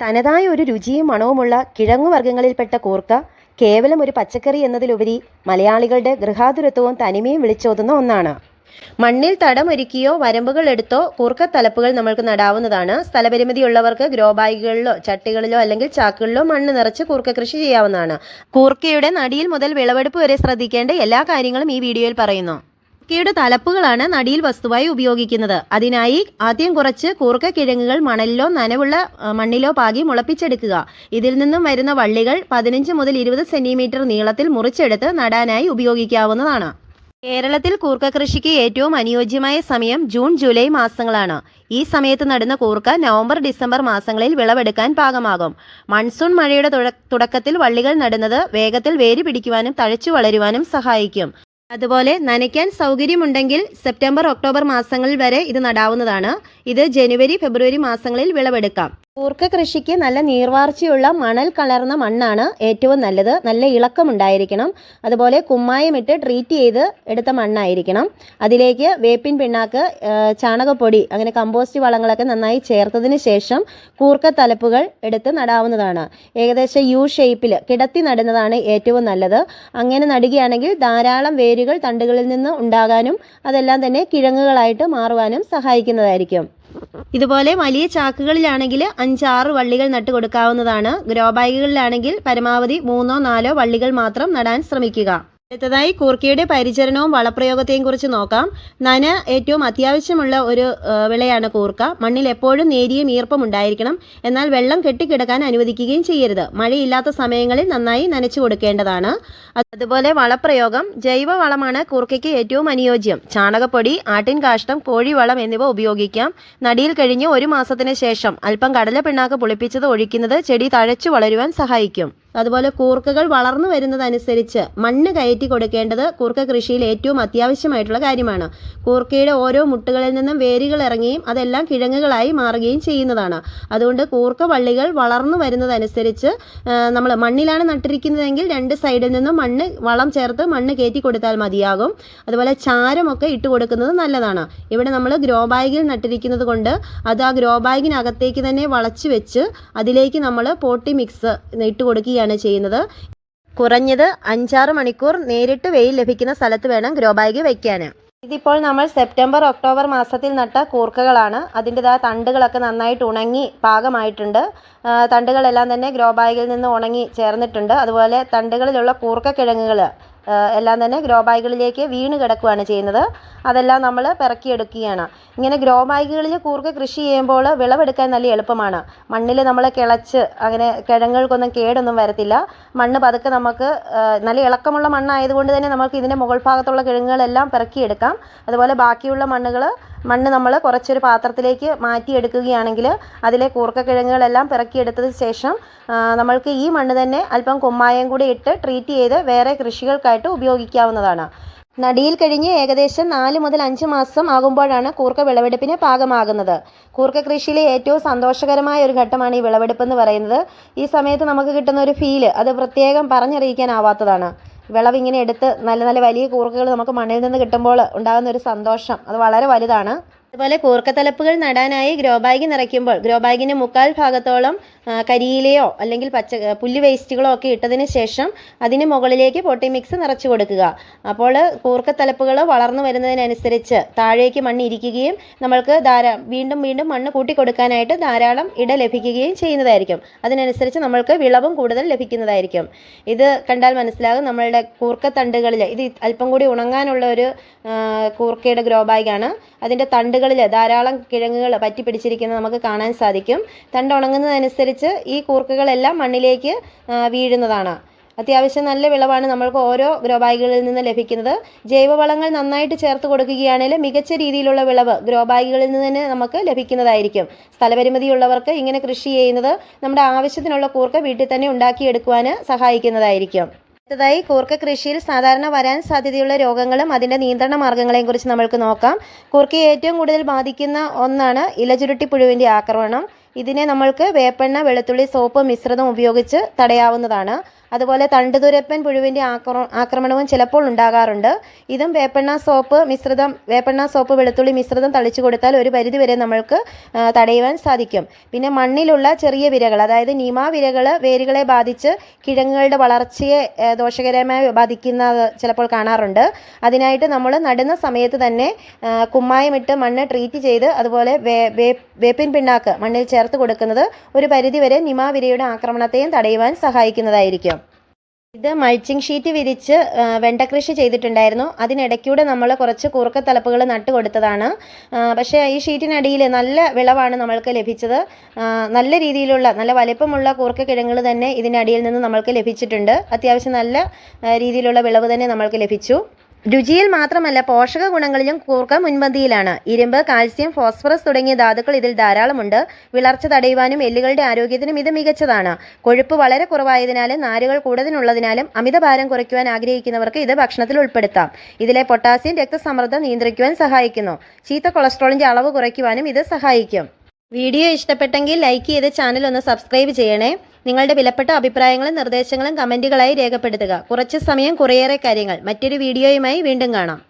തനതായ ഒരു രുചിയും മണവുമുള്ള കിഴങ്ങുവർഗങ്ങളിൽപ്പെട്ട കൂർക്ക കേവലം ഒരു പച്ചക്കറി എന്നതിലുപരി മലയാളികളുടെ ഗൃഹാതുരത്വവും തനിമയും വിളിച്ചോതുന്ന ഒന്നാണ്. മണ്ണിൽ തടമൊരുക്കിയോ വരമ്പുകൾ എടുത്തോ കൂർക്കത്തലപ്പുകൾ നമ്മൾക്ക് നടാവുന്നതാണ്. സ്ഥലപരിമിതിയുള്ളവർക്ക് ഗ്രോ ബാഗുകളിലോ ചട്ടികളിലോ അല്ലെങ്കിൽ ചാക്കുകളിലോ മണ്ണ് നിറച്ച് കൂർക്ക കൃഷി ചെയ്യാവുന്നതാണ്. കൂർക്കയുടെ നടിയിൽ മുതൽ വിളവെടുപ്പ് വരെ ശ്രദ്ധിക്കേണ്ട എല്ലാ കാര്യങ്ങളും ഈ വീഡിയോയിൽ പറയുന്നു. കൂർക്കയുടെ തലപ്പുകളാണ് നടിയിൽ വസ്തുവായി ഉപയോഗിക്കുന്നത്. അതിനായി ആദ്യം കുറച്ച് കൂർക്ക കിഴങ്ങുകൾ മണലിലോ നനവുള്ള മണ്ണിലോ പാകി മുളപ്പിച്ചെടുക്കുക. ഇതിൽ നിന്നും വരുന്ന വള്ളികൾ പതിനഞ്ച് മുതൽ ഇരുപത് സെന്റിമീറ്റർ നീളത്തിൽ മുറിച്ചെടുത്ത് നടാനായി ഉപയോഗിക്കാവുന്നതാണ്. കേരളത്തിൽ കൂർക്ക കൃഷിക്ക് ഏറ്റവും അനുയോജ്യമായ സമയം ജൂൺ ജൂലൈ മാസങ്ങളാണ്. ഈ സമയത്ത് നടുന്ന കൂർക്ക നവംബർ ഡിസംബർ മാസങ്ങളിൽ വിളവെടുക്കാൻ പാകമാകും. മൺസൂൺ മഴയുടെ തുടക്കത്തിൽ വള്ളികൾ നടുന്നത് വേഗത്തിൽ വേര് പിടിക്കുവാനും തഴച്ചു വളരുവാനും സഹായിക്കും. അതുപോലെ നനയ്ക്കാൻ സൗകര്യമുണ്ടെങ്കിൽ സെപ്റ്റംബർ ഒക്ടോബർ മാസങ്ങളിൽ വരെ ഇത് നടാവുന്നതാണ്. ഇത് ജനുവരി ഫെബ്രുവരി മാസങ്ങളിൽ വിളവെടുക്കാം. കൂർക്ക കൃഷിക്ക് നല്ല നീർവാർച്ചയുള്ള മണൽ കലർന്ന മണ്ണാണ് ഏറ്റവും നല്ലത്. നല്ല ഇളക്കമുണ്ടായിരിക്കണം. അതുപോലെ കുമ്മായമിട്ട് ട്രീറ്റ് ചെയ്ത് എടുത്ത മണ്ണായിരിക്കണം. അതിലേക്ക് വേപ്പിൻ പിണ്ണാക്ക് ചാണകപ്പൊടി അങ്ങനെ കമ്പോസ്റ്റ് വളങ്ങളൊക്കെ നന്നായി ചേർത്തതിന് ശേഷം കൂർക്ക തലപ്പുകൾ എടുത്ത് നടാവുന്നതാണ്. ഏകദേശം യു ഷേപ്പിൽ കിടത്തി നടുന്നതാണ് ഏറ്റവും നല്ലത്. അങ്ങനെ നടുകയാണെങ്കിൽ ധാരാളം വേരുകൾ തണ്ടുകളിൽ നിന്ന് ഉണ്ടാകാനും അതെല്ലാം തന്നെ കിഴങ്ങുകളായിട്ട് മാറുവാനും സഹായിക്കുന്നതായിരിക്കും. ഇതുപോലെ വലിയ ചാക്കുകളിലാണെങ്കിൽ അഞ്ചാറ് വള്ളികൾ നട്ട് കൊടുക്കാവുന്നതാണ്. ഗ്രോ ബാഗുകളിലാണെങ്കിൽ പരമാവധി മൂന്നോ നാലോ വള്ളികൾ മാത്രം നടാൻ ശ്രമിക്കുക. അടുത്തതായി കൂർക്കയുടെ പരിചരണവും വളപ്രയോഗത്തെയും കുറിച്ച് നോക്കാം. നന ഏറ്റവും അത്യാവശ്യമുള്ള ഒരു വിളയാണ് കൂർക്ക. മണ്ണിൽ എപ്പോഴും നേരിയും ഈർപ്പം ഉണ്ടായിരിക്കണം. എന്നാൽ വെള്ളം കെട്ടിക്കിടക്കാൻ അനുവദിക്കുകയും ചെയ്യരുത്. മഴയില്ലാത്ത സമയങ്ങളിൽ നന്നായി നനച്ചു കൊടുക്കേണ്ടതാണ്. അതുപോലെ വളപ്രയോഗം ജൈവ വളമാണ് കൂർക്കയ്ക്ക് ഏറ്റവും അനുയോജ്യം. ചാണകപ്പൊടി ആട്ടിൻ കാഷ്ടം കോഴിവളം എന്നിവ ഉപയോഗിക്കാം. നടിയിൽ കഴിഞ്ഞ് ഒരു മാസത്തിന് ശേഷം അല്പം കടല പിണ്ണാക്ക് പുളിപ്പിച്ചത് ഒഴിക്കുന്നത് ചെടി തഴച്ചു വളരുവാൻ സഹായിക്കും. അതുപോലെ കൂർക്കകൾ വളർന്നു വരുന്നതനുസരിച്ച് മണ്ണ് കയറ്റി കൊടുക്കേണ്ടത് കൂർക്ക കൃഷിയിൽ ഏറ്റവും അത്യാവശ്യമായിട്ടുള്ള കാര്യമാണ്. കൂർക്കയുടെ ഓരോ മുട്ടുകളിൽ നിന്നും വേരുകൾ ഇറങ്ങുകയും അതെല്ലാം കിഴങ്ങുകളായി മാറുകയും ചെയ്യുന്നതാണ്. അതുകൊണ്ട് കൂർക്ക വള്ളികൾ വളർന്നു വരുന്നതനുസരിച്ച് നമ്മൾ മണ്ണിലാണ് നട്ടിരിക്കുന്നതെങ്കിൽ രണ്ട് സൈഡിൽ നിന്നും മണ്ണ് വളം ചേർത്ത് മണ്ണ് കയറ്റി കൊടുത്താൽ മതിയാകും. അതുപോലെ ചാരമൊക്കെ ഇട്ട് കൊടുക്കുന്നത് നല്ലതാണ്. ഇവിടെ നമ്മൾ ഗ്രോ ബാഗിൽ നട്ടിരിക്കുന്നത് കൊണ്ട് അത് ആ ഗ്രോ ബാഗിനകത്തേക്ക് തന്നെ വളച്ചു വെച്ച് അതിലേക്ക് നമ്മൾ പോട്ടി മിക്സ് ഇട്ട് കൊടുക്കുകയാണ് ചെയ്യുന്നത്. കുറഞ്ഞത് അഞ്ചാറ് മണിക്കൂർ നേരിട്ട് വെയിൽ ലഭിക്കുന്ന സ്ഥലത്ത് വേണം ഗ്രോ ബാഗ് വയ്ക്കാൻ ഇതിപ്പോൾ നമ്മൾ സെപ്റ്റംബർ ഒക്ടോബർ മാസത്തിൽ നട്ട കൂർക്കകളാണ്. അതിന്റെതായ തണ്ടുകളൊക്കെ നന്നായിട്ട് ഉണങ്ങി പാകമായിട്ടുണ്ട്. തണ്ടുകളെല്ലാം തന്നെ ഗ്രോ ബാഗിൽ നിന്ന് ഉണങ്ങി ചേർന്നിട്ടുണ്ട്. അതുപോലെ തണ്ടുകളിലുള്ള കൂർക്ക കിഴങ്ങുകൾ എല്ലാം തന്നെ ഗ്രോ ബാഗുകളിലേക്ക് വീണ് കിടക്കുകയാണ് ചെയ്യുന്നത്. അതെല്ലാം നമ്മൾ പിറക്കിയെടുക്കുകയാണ്. ഇങ്ങനെ ഗ്രോ ബാഗുകളിൽ കൂർക്ക കൃഷി ചെയ്യുമ്പോൾ വിളവെടുക്കാൻ നല്ല എളുപ്പമാണ്. മണ്ണിൽ നമ്മൾ കിളച്ച് അങ്ങനെ കിഴങ്ങുകൾക്കൊന്നും കേടൊന്നും വരത്തില്ല. മണ്ണ് പതുക്കെ നമുക്ക് നല്ല ഇളക്കമുള്ള മണ്ണായതുകൊണ്ട് തന്നെ നമുക്ക് ഇതിന്റെ മുകൾ ഭാഗത്തുള്ള കിഴങ്ങുകളെല്ലാം പിറക്കിയെടുക്കാം. അതുപോലെ ബാക്കിയുള്ള മണ്ണുകൾ മണ്ണ് നമ്മൾ കുറച്ചൊരു പാത്രത്തിലേക്ക് മാറ്റിയെടുക്കുകയാണെങ്കിൽ അതിലെ കൂർക്ക കിഴങ്ങുകളെല്ലാം പിറക്കിയെടുത്തതിന് ശേഷം നമ്മൾക്ക് ഈ മണ്ണ് തന്നെ അല്പം കുമ്മായം കൂടി ഇട്ട് ട്രീറ്റ് ചെയ്ത് വേറെ കൃഷികൾക്കായിട്ട് ഉപയോഗിക്കാവുന്നതാണ്. നടിയിൽ കഴിഞ്ഞ് ഏകദേശം നാല് മുതൽ അഞ്ച് മാസം ആകുമ്പോഴാണ് കൂർക്ക വിളവെടുപ്പിന് പാകമാകുന്നത്. കൂർക്ക കൃഷിയിലെ ഏറ്റവും സന്തോഷകരമായ ഒരു ഘട്ടമാണ് ഈ വിളവെടുപ്പ് എന്ന് പറയുന്നത്. ഈ സമയത്ത് നമുക്ക് കിട്ടുന്ന ഒരു ഫീൽ അത് പ്രത്യേകം പറഞ്ഞറിയിക്കാനാവാത്തതാണ്. വിളവ് ഇങ്ങനെ എടുത്ത് നല്ല നല്ല വലിയ കൂർക്കകൾ നമുക്ക് മണ്ണിൽ നിന്ന് കിട്ടുമ്പോൾ ഉണ്ടാകുന്ന ഒരു സന്തോഷം. അത് വളരെ വലുതാണ്. അതുപോലെ കൂർക്കത്തലപ്പുകൾ നടാനായി ഗ്രോ ബാഗ് നിറയ്ക്കുമ്പോൾ ഗ്രോ ബാഗിന്റെ മുക്കാൽ ഭാഗത്തോളം കരിയിലയോ അല്ലെങ്കിൽ പച്ച പുല്ല് വേസ്റ്റുകളോ ഒക്കെ ഇട്ടതിന് ശേഷം അതിന് മുകളിലേക്ക് പൊട്ടി മിക്സ് നിറച്ചു കൊടുക്കുക. അപ്പോൾ കൂർക്കത്തലപ്പുകൾ വളർന്നു വരുന്നതിനനുസരിച്ച് താഴേക്ക് മണ്ണ് ഇരിക്കുകയും നമ്മൾക്ക് ധാരാ വീണ്ടും വീണ്ടും മണ്ണ് കൂട്ടിക്കൊടുക്കാനായിട്ട് ധാരാളം ഇട ലഭിക്കുകയും ചെയ്യുന്നതായിരിക്കും. അതിനനുസരിച്ച് നമ്മൾക്ക് വിളവും കൂടുതൽ ലഭിക്കുന്നതായിരിക്കും. ഇത് കണ്ടാൽ മനസ്സിലാകും നമ്മളുടെ കൂർക്കത്തണ്ടുകളിൽ ഇത് അല്പം കൂടി ഉണങ്ങാനുള്ള ഒരു കൂർക്കയുടെ ഗ്രോ ബാഗാണ്. അതിന്റെ തണ്ടുകളിൽ ധാരാളം കിഴങ്ങുകൾ പറ്റി പിടിച്ചിരിക്കുന്നത് നമുക്ക് കാണാൻ സാധിക്കും. തണ്ട് ഉണങ്ങുന്നതനുസരിച്ച് ഈ കൂർക്കകളെല്ലാം മണ്ണിലേക്ക് വീഴുന്നതാണ്. അത്യാവശ്യം നല്ല വിളവാണ് നമ്മൾക്ക് ഓരോ ഗ്രോ ബാഗുകളിൽ നിന്ന് ലഭിക്കുന്നത്. ജൈവവളങ്ങൾ നന്നായിട്ട് ചേർത്ത് കൊടുക്കുകയാണെങ്കിൽ മികച്ച രീതിയിലുള്ള വിളവ് ഗ്രോ ബാഗുകളിൽ നിന്ന് തന്നെ നമുക്ക് ലഭിക്കുന്നതായിരിക്കും. സ്ഥലപരിമിതിയുള്ളവർക്ക് ഇങ്ങനെ കൃഷി ചെയ്യുന്നത് നമ്മുടെ ആവശ്യത്തിനുള്ള കൂർക്ക വീട്ടിൽ തന്നെ ഉണ്ടാക്കിയെടുക്കുവാൻ സഹായിക്കുന്നതായിരിക്കും. അടുത്തതായി കൂർക്ക കൃഷിയിൽ സാധാരണ വരാൻ സാധ്യതയുള്ള രോഗങ്ങളും അതിന്റെ നിയന്ത്രണ മാർഗങ്ങളെയും കുറിച്ച് നമ്മൾക്ക് നോക്കാം. കൂർക്കയെ ഏറ്റവും കൂടുതൽ ബാധിക്കുന്ന ഒന്നാണ് ഇലചുരുട്ടി പുഴുവിന്റെ ആക്രമണം. ഇതിനെ നമ്മൾക്ക് വേപ്പെണ്ണ വെളുത്തുള്ളി സോപ്പ് മിശ്രിതം ഉപയോഗിച്ച് തടയാവുന്നതാണ്. അതുപോലെ തണ്ടുതുരപ്പൻ പുഴുവിന്റെ ആക്രമ ആക്രമണവും ചിലപ്പോൾ ഉണ്ടാകാറുണ്ട്. ഇതും വേപ്പെണ്ണ സോപ്പ് മിശ്രിതം വേപ്പെണ്ണ സോപ്പ് വെളുത്തുള്ളി മിശ്രിതം തളിച്ചു കൊടുത്താൽ ഒരു പരിധിവരെ നമ്മൾക്ക് തടയുവാൻ സാധിക്കും. പിന്നെ മണ്ണിലുള്ള ചെറിയ വിരകൾ അതായത് നിമ വിരകൾ വേരുകളെ ബാധിച്ച് കിഴങ്ങുകളുടെ വളർച്ചയെ ദോഷകരമായി ബാധിക്കുന്നത് ചിലപ്പോൾ കാണാറുണ്ട്. അതിനായിട്ട് നമ്മൾ നടുന്ന സമയത്ത് തന്നെ കുമ്മായമിട്ട് മണ്ണ് ട്രീറ്റ് ചെയ്ത് അതുപോലെ വേപ്പിൻ പിണ്ണാക്ക് മണ്ണിൽ ചേർത്ത് കൊടുക്കുന്നത് ഒരു പരിധിവരെ നിമാവിരയുടെ ആക്രമണത്തെയും തടയുവാൻ സഹായിക്കുന്നതായിരിക്കും. ഇത് മൾച്ചിങ് ഷീറ്റ് വിരിച്ച് വെണ്ടകൃഷി വെണ്ട കൃഷി ചെയ്തിട്ടുണ്ടായിരുന്നു. അതിനിടയ്ക്കൂടെ നമ്മൾ കുറച്ച് കൂർക്കത്തലപ്പുകൾ നട്ട് കൊടുത്തതാണ്. പക്ഷേ ഈ ഷീറ്റിനടിയിൽ നല്ല വിളവാണ് നമ്മൾക്ക് ലഭിച്ചത്. നല്ല രീതിയിലുള്ള നല്ല വലിപ്പമുള്ള കൂർക്ക കിഴങ്ങുകൾ തന്നെ ഇതിനടിയിൽ നിന്ന് നമ്മൾക്ക് ലഭിച്ചിട്ടുണ്ട്. അത്യാവശ്യം നല്ല രീതിയിലുള്ള വിളവ് തന്നെ നമ്മൾക്ക് ലഭിച്ചു. രുചിയിൽ മാത്രമല്ല പോഷക ഗുണങ്ങളിലും കൂർക്ക മുൻപന്തിയിലാണ്. ഇരുമ്പ് കാൽസ്യം ഫോസ്ഫറസ് തുടങ്ങിയ ധാതുക്കൾ ഇതിൽ ധാരാളമുണ്ട്. വിളർച്ച തടയുവാനും എല്ലുകളുടെ ആരോഗ്യത്തിനും ഇത് മികച്ചതാണ്. കൊഴുപ്പ് വളരെ കുറവായതിനാലും നാരുകൾ കൂടുതലുള്ളതിനാലും അമിതഭാരം കുറയ്ക്കുവാൻ ആഗ്രഹിക്കുന്നവർക്ക് ഇത് ഭക്ഷണത്തിൽ ഉൾപ്പെടുത്താം. ഇതിലെ പൊട്ടാസ്യം രക്തസമ്മർദ്ദം നിയന്ത്രിക്കുവാൻ സഹായിക്കുന്നു. ചീത്ത കൊളസ്ട്രോളിന്റെ അളവ് കുറയ്ക്കുവാനും ഇത് സഹായിക്കും. വീഡിയോ ഇഷ്ടപ്പെട്ടെങ്കിൽ ലൈക്ക് ചെയ്ത് ചാനൽ ഒന്ന് സബ്സ്ക്രൈബ് ചെയ്യണേ. നിങ്ങളുടെ വിലപ്പെട്ട അഭിപ്രായങ്ങളും നിർദ്ദേശങ്ങളും കമന്റുകളായി രേഖപ്പെടുത്തുക. കുറച്ച് സമയം കുറേയേറെ കാര്യങ്ങൾ. മറ്റൊരു വീഡിയോയുമായി വീണ്ടും കാണാം.